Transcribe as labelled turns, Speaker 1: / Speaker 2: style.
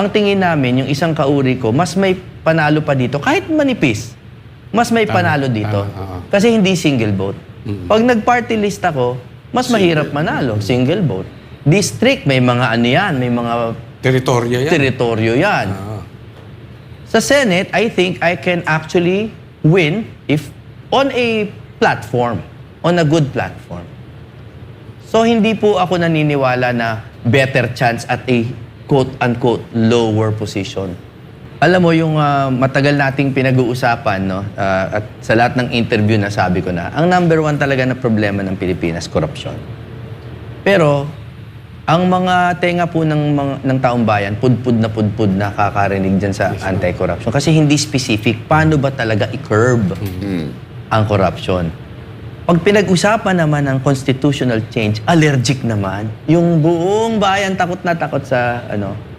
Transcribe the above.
Speaker 1: ang tingin namin, yung isang kauri ko, mas may panalo pa dito. Kahit manipis, mas may panalo dito.
Speaker 2: tama, oo.
Speaker 1: Kasi hindi single vote. Pag nag-party list ako, mas mahirap manalo. Single vote. District, may mga ano yan, may mga
Speaker 2: Teritorya yan.
Speaker 1: teritoryo yan.
Speaker 2: Ah.
Speaker 1: Sa Senate, I think I can actually win if on a platform, on a good platform. So hindi po ako naniniwala na better chance at a quote-unquote lower position. Alam mo, yung ah, matagal nating pinag-uusapan, no? ah, at sa lahat ng interview na sabi ko na, ang number one talaga na problema ng Pilipinas, korupsyon. Pero, ang mga tenga po ng, mga, ng taong bayan, pudpud na pudpud na kakarinig dyan sa anti-corruption. Kasi hindi specific, paano ba talaga i-curb ang corruption? Pag pinag-usapan naman ng constitutional change, allergic naman. Yung buong bayan takot na takot sa ano